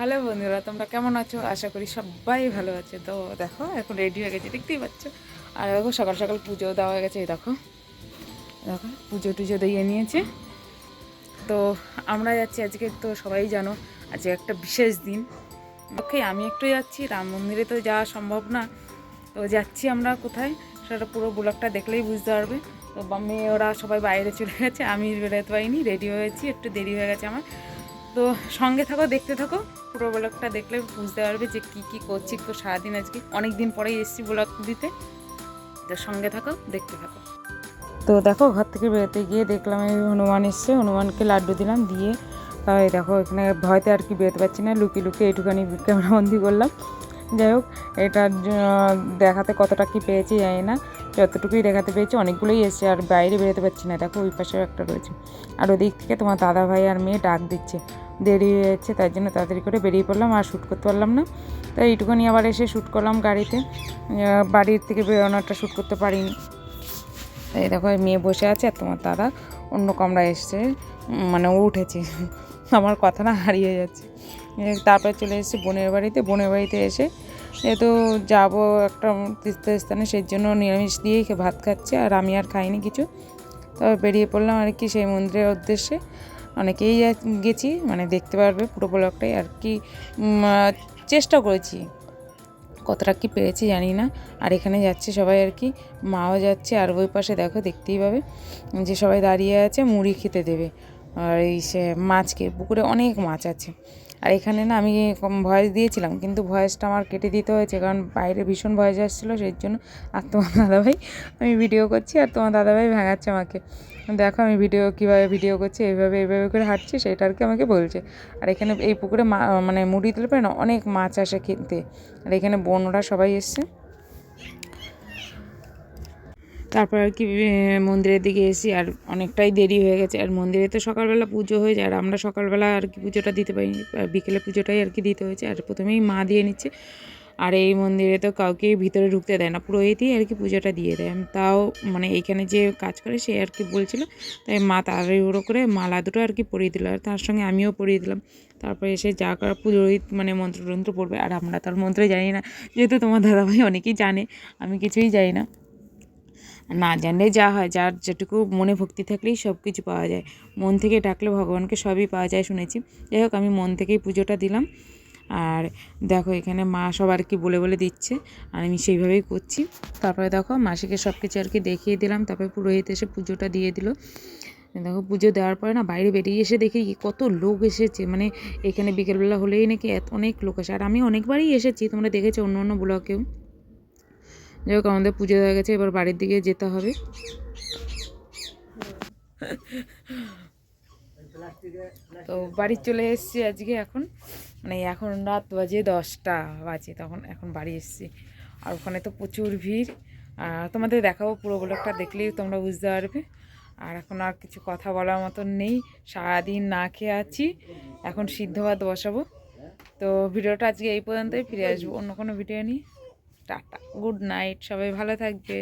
Hello বন্ধুরা, তোমরা কেমন আছো? আশা করি সবাই ভালো আছে। তো দেখো, এখন রেডি হয়ে গেছে, দেখতেই পাচ্ছ। আর দেখো, সকাল সকাল পুজো দেওয়া হয়ে গেছে, এই দেখো। দেখো, পুজো টুজো দিয়ে নিয়েছে। তো আমরা যাচ্ছি আজকে, তো সবাই জানো, আজকে একটা বিশেষ দিন। ওকে, আমি একটু যাচ্ছি, রাম মন্দিরে তো যাওয়া সম্ভব না। তো যাচ্ছি আমরা কোথায়? সেটা পুরো ব্লগটা দেখলেই বুঝতে পারবে। তো মেয়ে ওরা সবাই বাইরে চলে গেছে, আমি বেরোতে পারিনি রেডি হয়েছি, একটু দেরি হয়ে গেছে আমার। তো সঙ্গে থাকো, দেখতে থাকো। পুরো ব্লগটা দেখলে বুঝতে পারবে যে কী কী করছি তো সারাদিন আজকে। অনেক দিন পরেই এসেছি ব্লগ দিতে। তো সঙ্গে থাকো, দেখতে থাকো। তো দেখো, ঘর থেকে বেরোতে গিয়ে দেখলাম এই হনুমান এসছে। হনুমানকে লাড্ডু দিলাম, দিয়ে তাই দেখো এখানে ভয়তে আর কি বেরোতে পারছি না। লুকিয়ে লুকিয়ে এইটুখানি ক্যামেরাবন্দি করলাম। যাই হোক এটার জ- দেখাতে কতটা কি পেয়েছি জানি না। যতটুকুই দেখাতে পেয়েছি, অনেকগুলোই এসছে, আর বাইরে বেরোতে পারছি না। দেখো, ওই পাশেও একটা রয়েছে। আর ওদিক থেকে তোমার দাদা ভাই আর মেয়ে ডাক দিচ্ছে। দেরি হয়ে যাচ্ছে তার জন্য তাড়াতাড়ি করে বেরিয়ে পড়লাম, আর শ্যুট করতে পারলাম না। তাই এইটুকুনি আবার এসে শ্যুট করলাম গাড়িতে। বাড়ির থেকে বেরোনোটা শ্যুট করতে পারিনি। এই দেখো মেয়ে বসে আছে আর তোমার দাদা অন্য কামরায় এসছে। মানে উঠেছে। আমার কথা না হারিয়ে যাচ্ছে। তারপরে চলে এসেছি বোনের বাড়িতে। বোনের বাড়িতে এসে যেহেতু যাব একটা তীর্থস্থানে, সেই জন্য নিরামিষ দিয়েই ভাত খাচ্ছে আর আমি আর খাইনি কিছু। তবে বেরিয়ে পড়লাম আর কি সেই মন্দিরের উদ্দেশ্যে। অনেকেই গেছি মানে দেখতে পারবে পুরো ব্লগটাই আর কি। চেষ্টা করেছি। কতটা কি পেরেছি জানি না। আর এখানে যাচ্ছে সবাই আর কি। মাও যাচ্ছে আর ওই পাশে দেখো দেখতেই পাবে যে সবাই দাঁড়িয়ে আছে, মুড়ি খেতে দেবে। আর এই সে মাছকে, পুকুরে অনেক মাছ আছে। আর এখানে না আমি ভয়েস দিয়েছিলাম, কিন্তু ভয়েসটা আমার কেটে দিতে হয়েছে, কারণ বাইরে ভীষণ ভয়েস আসছিল, সেই জন্য আর তোমার দাদাভাই, আমি ভিডিও করছি আর তোমার দাদাভাই ভেঙাচ্ছে আমাকে। দেখো আমি ভিডিও কীভাবে ভিডিও করছি, এইভাবে এইভাবে করে হাঁটছি, সেটা আর কি আমাকে বলছে। আর এখানে এই পুকুরে মানে মুড়ি তুলে পারে না, অনেক মাছ আসে খেতে। আর এখানে বোনরা সবাই এসছে। তারপর আর কি মন্দিরের দিকে এসি আর অনেকটাই দেরি হয়ে গেছে। আর মন্দিরে তো সকালবেলা পুজো হয়ে যায়, আর আমরা সকালবেলা আর কি পুজোটা দিতে পারিনি আর বিকেলে পুজোটাই আর কি দিতে হয়েছে। আর প্রথমেই মা দিয়ে নিচ্ছে। আর এই মন্দিরে তো কাউকেই ভিতরে ঢুকতে দেয় না পুরোহিতই আর কি পুজোটা দিয়ে দেয়। তাও মানে এইখানে যে কাজ করে সে আর কি বলছিল, তাই মা তাড়াহুড়ো করে মালা দুটো আর কি পরিয়ে দিল, আর তার সঙ্গে আমিও পরিয়ে দিলাম। তারপরে এসে যা করা পুরোহিত মানে মন্ত্র টন্ত্র পড়বে, আর আমরা তার মন্ত্র জানি না, যেহেতু তোমার দাদাভাই অনেকেই জানে, আমি কিছুই জানি না। না জানলে যা হয়, যার যেটুকু মনে ভক্তি থাকলেই সব কিছু পাওয়া যায়। মন থেকে ডাকলে ভগবানকে সবই পাওয়া যায় শুনেছি। যাই হোক, আমি মন থেকেই পুজোটা দিলাম। আর দেখো, এখানে মা সব আর কি বলে বলে দিচ্ছে। আর আমি সেইভাবেই করছি। তারপরে দেখো, মাসিকে সব কিছু আর কি দেখিয়ে দিলাম। তারপরে পুরোহিত এসে পুজোটা দিয়ে দিল। দেখো, পুজো দেওয়ার পরে না বাইরে বেরিয়ে এসে দেখি কত লোক এসেছে। মানে এখানে বিকেলবেলা হলেই নাকি এত অনেক লোক আসে। আর আমি অনেকবারই এসেছি, তোমরা দেখেছ অন্য অন্য ব্লকেও। যাই হোক আমাদের পুজো হয়ে গেছে, এবার বাড়ির দিকে যেতে হবে। তো বাড়ি চলে এসেছি আজকে এখন। মানে এখন রাত বাজে দশটা বাজে, তখন এখন বাড়ি এসেছি। আর ওখানে তো প্রচুর ভিড়। আর তোমাদের দেখাবো পুরো ব্লগটা, দেখলেই তোমরা বুঝতে পারবে। আর এখন আর কিছু কথা বলার মতন নেই। সারাদিন না খেয়ে আছি। এখন সিদ্ধ ভাত বসাবো। তো ভিডিওটা আজকে এই পর্যন্তই, ফিরে আসব অন্য কোনো ভিডিও নিয়ে। টাটা। গুড নাইট সবাই ভালো থাকবে।